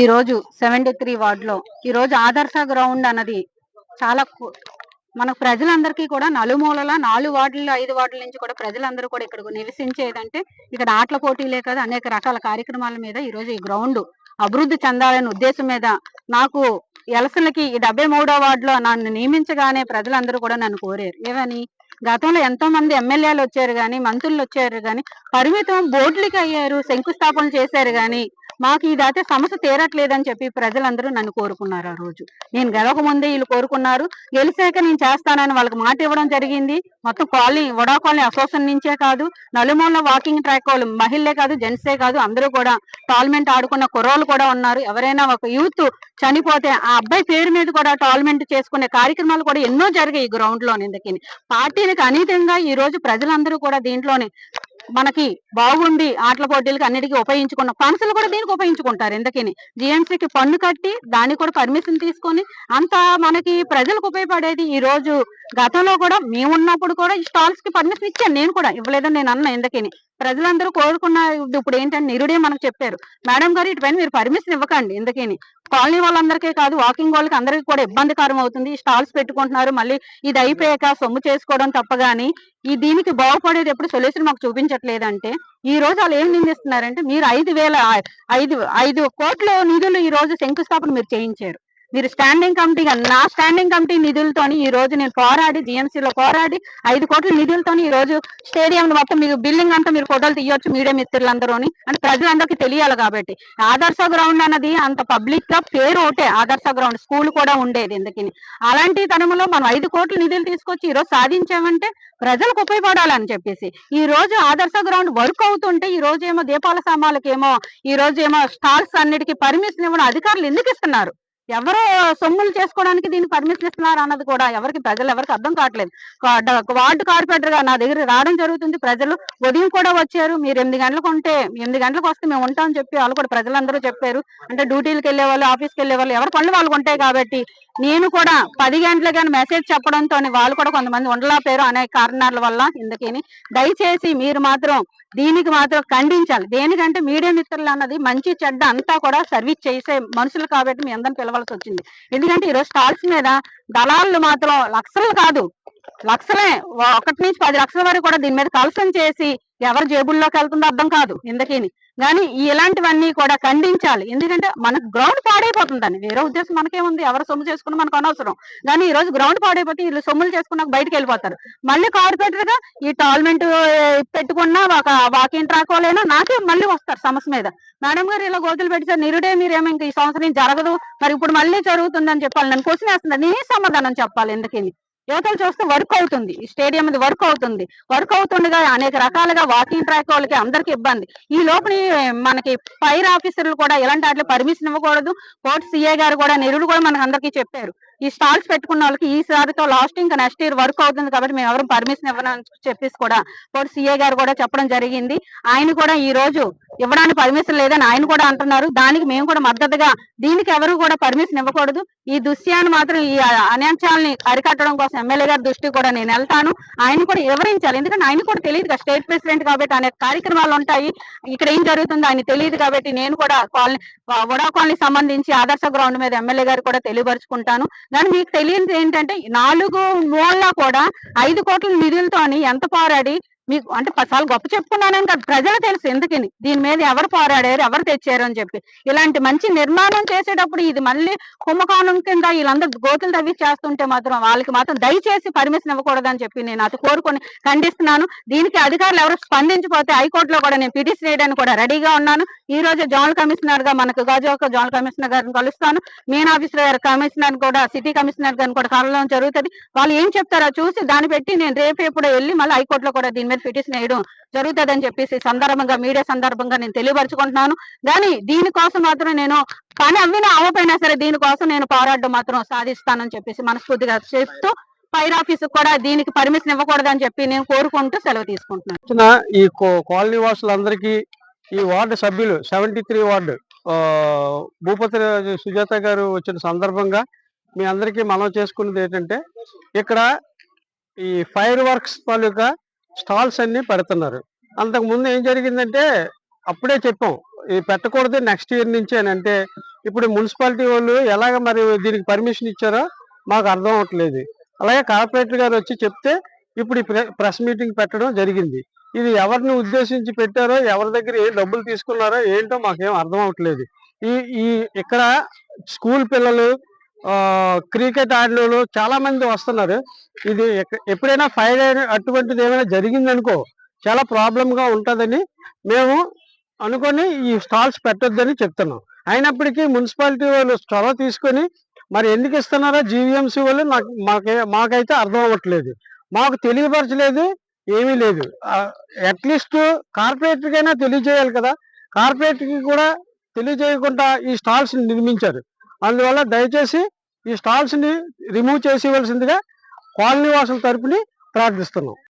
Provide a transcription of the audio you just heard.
ఈ రోజు seventy three వార్డులో. ఈ రోజు ఆదర్శ గ్రౌండ్ అన్నది చాలా మన ప్రజలందరికీ కూడా నలుమూలల నాలుగు వార్డులు ఐదు వార్డుల నుంచి కూడా ప్రజలందరూ కూడా ఇక్కడ నివసించేదంటే ఇక్కడ ఆటల పోటీలే కదా అనేక రకాల కార్యక్రమాల మీద ఈ రోజు ఈ గ్రౌండ్ అభివృద్ధి చెందాలనే ఉద్దేశం మీద నాకు ఎలసలకి ఈ డెబ్బై మూడో వార్డులో నన్ను నియమించగానే ప్రజలందరూ కూడా నన్ను కోరారు. ఏమని గతంలో ఎంతో మంది ఎమ్మెల్యేలు వచ్చారు కానీ మంత్రులు వచ్చారు కానీ పరిమితం బోర్డులకి అయ్యారు శంకుస్థాపన చేశారు కానీ మాకు ఇదైతే సమస్య తీరట్లేదని చెప్పి ప్రజలందరూ నన్ను కోరుకున్నారు ఆ రోజు. నేను గెలవక ముందే వీళ్ళు కోరుకున్నారు. గెలిచాక నేను చేస్తానని వాళ్ళకి మాట ఇవ్వడం జరిగింది. మొత్తం కాలనీ వడా కాలనీ అసోసియేషన్ నుంచే కాదు నలుమూల వాకింగ్ ట్రాక్ వాళ్ళు మహిళలే కాదు జెంట్సే కాదు అందరూ కూడా టాల్మెంట్ ఆడుకున్న కుర్రోళ్ళు కూడా ఉన్నారు. ఎవరైనా ఒక యూత్ చనిపోతే ఆ అబ్బాయి పేరు మీద కూడా టాల్మెంట్ చేసుకునే కార్యక్రమాలు కూడా ఎన్నో జరిగాయి ఈ గ్రౌండ్లో ఇందుకని పార్టీలకు అనీతంగా ఈ రోజు ప్రజలందరూ కూడా దీంట్లోనే మనకి బాగుండి ఆటల పోటీలకి అన్నిటికీ ఉపయోగించుకున్న ఫండ్స్ కూడా దీనికి ఉపయోగించుకుంటారు ఎందుకని? జిఎంసీకి పన్ను కట్టి దానికి కూడా పర్మిషన్ తీసుకొని అంత మనకి ప్రజలకు ఉపయోగపడేది ఈ రోజు గతంలో కూడా మేము ఉన్నప్పుడు కూడా ఈ స్టాల్స్కి పర్మిషన్ ఇచ్చాను నేను కూడా. ఇవ్వలేదని నేను అన్నా ఎందుకని? ప్రజలందరూ కోరుకున్న ఇప్పుడు ఏంటంటే నిరుడే మనకు చెప్పారు. మేడం గారు ఇటుపైన మీరు పర్మిషన్ ఇవ్వకండి ఎందుకని? కాలనీ వాళ్ళందరికీ కాదు వాకింగ్ వాళ్ళకి అందరికీ కూడా ఇబ్బందికరం అవుతుంది. స్టాల్స్ పెట్టుకుంటున్నారు మళ్ళీ ఇది అయిపోయాక సొమ్ము చేసుకోవడం తప్ప గాని ఈ దీనికి బాగుపడేది ఎప్పుడు సొల్యూషన్ మాకు చూపించట్లేదంటే ఈ రోజు వాళ్ళు ఏం నిందిస్తున్నారంటే మీరు ఐదు వేల ఐదు ఐదు కోట్ల నిధులు ఈ రోజు శంకుస్థాపన మీరు చేయించారు. మీరు స్టాండింగ్ కమిటీ నా స్టాండింగ్ కమిటీ నిధులతోని ఈ రోజు నేను పోరాడి జిఎంసీలో లో పోరాడి ఐదు కోట్ల నిధులతోని ఈ రోజు స్టేడియం మొత్తం మీరు బిల్డింగ్ అంతా మీరు ఫోటోలు తీయొచ్చు మీడియా మిత్రులందరూని. అంటే ప్రజలందరికీ తెలియాలి కాబట్టి. ఆదర్శ గ్రౌండ్ అన్నది అంత పబ్లిక్గా పేరు ఒకటే ఆదర్శ గ్రౌండ్ స్కూల్ కూడా ఉండేది ఎందుకని అలాంటి తరంలో మనం ఐదు కోట్ల నిధులు తీసుకొచ్చి ఈ రోజు సాధించామంటే ప్రజలకు ఉపయోగపడాలని చెప్పేసి. ఈ రోజు ఆదర్శ గ్రౌండ్ వర్క్ అవుతుంటే ఈ రోజు ఏమో దీపాల సామాన్లకేమో ఈ రోజు ఏమో స్టాల్స్ అన్నిటికీ పర్మిషన్ ఇవ్వడం అధికారులు ఎందుకు ఇస్తున్నారు? ఎవరు సొమ్ములు చేసుకోవడానికి దీన్ని పర్మిషన్ ఇస్తున్నారు అన్నది కూడా ఎవరికి ప్రజలు ఎవరికి అర్థం కావట్లేదు. వార్డు కార్పొరేటర్గా నా దగ్గర రావడం జరుగుతుంది. ప్రజలు ఉదయం కూడా వచ్చారు. మీరు ఎనిమిది గంటలకు ఉంటే ఎనిమిది గంటలకు వస్తే మేము ఉంటామని చెప్పి వాళ్ళు కూడా ప్రజలందరూ చెప్పారు. అంటే డ్యూటీలకు వెళ్ళే వాళ్ళు ఆఫీస్కి వెళ్ళే వాళ్ళు ఎవరి పనులు వాళ్ళకు ఉంటాయి కాబట్టి నేను కూడా పది గంటలకు కానీ మెసేజ్ చెప్పడంతో వాళ్ళు కూడా కొంతమంది ఉండలేకపోయారు అనేక కారణాల వల్ల ఎందుకని దయచేసి మీరు మాత్రం దీనికి మాత్రం ఖండించాలి. దేనికంటే మీడియా మిత్రులు అన్నది మంచి చెడ్డ అంతా కూడా సర్వీస్ చేసే మనుషులు కాబట్టి మీ అందరిని పిలవాల్సి వచ్చింది. ఎందుకంటే ఈరోజు స్టాల్స్ మీద దళాలు మాత్రం లక్షలు కాదు. లక్షలే. ఒకటి నుంచి పది లక్షల వరకు కూడా దీని మీద కలసం చేసి ఎవరి జేబుల్లోకి వెళ్తుందో అర్థం కాదు ఎందుకని కానీ ఇలాంటివన్నీ కూడా ఖండించాలి. ఎందుకంటే మనకు గ్రౌండ్ పాడైపోతుందని వేరే ఉద్దేశం మనకేముంది? ఎవరు సొమ్ము చేసుకున్న మనకు అనవసరం. కానీ ఈ రోజు గ్రౌండ్ పాడైపోతే వీళ్ళు సొమ్ములు చేసుకున్నాక బయటకు వెళ్ళిపోతారు. మళ్ళీ కార్పొరేటర్గా ఈ టాల్మెంట్ పెట్టుకున్న ఒక వాకింగ్ ట్రాక్ వాళ్ళైనా నాకే మళ్ళీ వస్తారు సమస్య మీద. మేడం గారు ఇలా గోతులు పెట్టారు నిరుడే మీరేమో ఇంకా ఈ సంవత్సరం జరగదు. మరి ఇప్పుడు మళ్ళీ జరుగుతుందని చెప్పాలి. నన్ను క్వశ్చన్ వేస్తుంది నేనే సమాధానం చెప్పాలి ఎందుకని యువతలు చూస్తే వర్క్ అవుతుంది. ఈ స్టేడియం అది వర్క్ అవుతుంది. వర్క్ అవుతుండగా అనేక రకాలుగా వాకింగ్ ట్రాక్ వాళ్ళకి అందరికి ఇబ్బంది. ఈ లోపల మనకి ఫైర్ ఆఫీసర్లు కూడా ఇలాంటి వాటిలో పర్మిషన్ ఇవ్వకూడదు. కోర్టు సీఏ గారు కూడా నిరుడు కూడా మనకు అందరికీ చెప్పారు. ఈ స్టాల్స్ పెట్టుకున్న వాళ్ళకి ఈ సారితో లాస్ట్ ఇంకా నెక్స్ట్ ఇయర్ వర్క్ అవుతుంది కాబట్టి మేము ఎవరు పర్మిషన్ ఇవ్వనని చెప్పేసి కూడా కోర్టు సీఏ గారు కూడా చెప్పడం జరిగింది. ఆయన కూడా ఈ రోజు ఇవ్వడానికి పర్మిషన్ లేదని ఆయన కూడా అంటున్నారు. దానికి మేము కూడా మద్దతుగా దీనికి ఎవరు కూడా పర్మిషన్ ఇవ్వకూడదు. ఈ దృశ్యాన్ని మాత్రం ఈ అన్యాంశాలని అరికట్టడం కోసం ఎమ్మెల్యే గారి దృష్టి కూడా నేను వెళ్తాను. ఆయన కూడా వివరించాలి. ఎందుకంటే ఆయన కూడా తెలియదు కదా స్టేట్ ప్రెసిడెంట్ కాబట్టి అనేక కార్యక్రమాలు ఉంటాయి. ఇక్కడ ఏం జరుగుతుందో ఆయన తెలియదు కాబట్టి నేను కూడా కాలనీ వడా కాలనీ సంబంధించి ఆదర్శ గ్రౌండ్ మీద ఎమ్మెల్యే గారు కూడా తెలియపరుచుకుంటాను. కానీ మీకు తెలియదు ఏంటంటే నాలుగు మూల కూడా ఐదు కోట్ల నిధులతోని ఎంత పోరాడి మీకు అంటే చాలా గొప్ప చెప్పుకున్నానని కాదు. ప్రజలు తెలుసు ఎందుకని. దీని మీద ఎవరు పోరాడారు ఎవరు తెచ్చారు అని చెప్పి. ఇలాంటి మంచి నిర్మాణం చేసేటప్పుడు ఇది మళ్ళీ కుంభకోణం కింద వీళ్ళందరూ గోతులు తవ్వి చేస్తుంటే మాత్రం వాళ్ళకి మాత్రం దయచేసి పర్మిషన్ ఇవ్వకూడదని చెప్పి నేను అది కోరుకొని ఖండిస్తున్నాను. దీనికి అధికారులు ఎవరు స్పందించిపోతే హైకోర్టులో కూడా నేను పిటిషన్ వేయడానికి కూడా రెడీగా ఉన్నాను. ఈ రోజు జోనల్ కమిషనర్గా మనకు గాజువాక జోనల్ కమిషనర్ గారిని కలుస్తాను. మెయిన్ ఆఫీసర్ గారు కమిషనర్ కూడా సిటీ కమిషనర్ గారిని కూడా కలవడం జరుగుతుంది. వాళ్ళు ఏం చెప్తారో చూసి దాన్ని పెట్టి నేను రేపు ఎప్పుడో వెళ్ళి మళ్ళీ హైకోర్టులో కూడా దీని మీద పిటిషన్ వేయడం జరుగుతుందని చెప్పేసి సందర్భంగా మీడియా సందర్భంగా నేను తెలియపరచుకుంటున్నాను. కానీ దీనికోసం మాత్రం నేను పని అవ్వినా అవ్వపోయినా సరే దీనికోసం నేను పోరాడడం మాత్రం సాధిస్తానని చెప్పేసి మనస్ఫూర్తిగా చెప్తూ ఫైర్ ఆఫీస్ కూడా దీనికి పర్మిషన్ ఇవ్వకూడదని చెప్పి నేను కోరుకుంటూ సెలవు తీసుకుంటున్నాను. ఈ కో- కాలనీ వాసులందరికీ ఈ వార్డు సభ్యులు seventy three ward Bhupathi Sujatha garu వచ్చిన సందర్భంగా మీ అందరికీ మనం చేసుకున్నది ఏంటంటే ఇక్కడ ఈ ఫైర్ వర్క్స్ తాలూకా స్టాల్స్ అన్ని పెడుతున్నారు. అంతకు ముందు ఏం జరిగిందంటే అప్పుడే చెప్పాం ఇది పెట్టకూడదు నెక్స్ట్ ఇయర్ నుంచి అని. అంటే ఇప్పుడు మున్సిపాలిటీ వాళ్ళు ఎలాగ మరి దీనికి పర్మిషన్ ఇచ్చారో మాకు అర్థం అవట్లేదు అలాగే కార్పొరేటర్ గారు వచ్చి చెప్తే ఇప్పుడు ఈ ప్రెస్ మీటింగ్ పెట్టడం జరిగింది. ఇది ఎవరిని ఉద్దేశించి పెట్టారో ఎవరి దగ్గర ఏ డబ్బులు తీసుకున్నారో ఏంటో మాకేం అర్థం అవట్లేదు ఈ ఈ ఇక్కడ స్కూల్ పిల్లలు క్రికెట్ ఆడిన చాలా మంది వస్తున్నారు. ఇది ఎప్పుడైనా ఫైర్ అయిన- అటువంటిది ఏమైనా జరిగిందనుకో చాలా ప్రాబ్లంగా ఉంటుందని మేము అనుకొని ఈ స్టాల్స్ పెట్టొద్దని చెప్తున్నాం. అయినప్పటికీ మున్సిపాలిటీ వాళ్ళు చొరవ తీసుకొని మరి ఎందుకు ఇస్తున్నారో జీవీఎంసీ వాళ్ళు నాకు మాకే మాకైతే అర్థం అవ్వట్లేదు. మాకు తెలియపరచలేదు ఏమీ లేదు. అట్లీస్ట్ కార్పొరేటర్కైనా తెలియజేయాలి కదా. కార్పొరేటర్కి కూడా తెలియజేయకుండా ఈ స్టాల్స్ నిర్మించారు. అందువల్ల దయచేసి ఈ స్టాల్స్ని రిమూవ్ రిమూవ్ చేసేవలసిందిగా కాలనీ వాసుల తరపుని ప్రార్థిస్తున్నాం.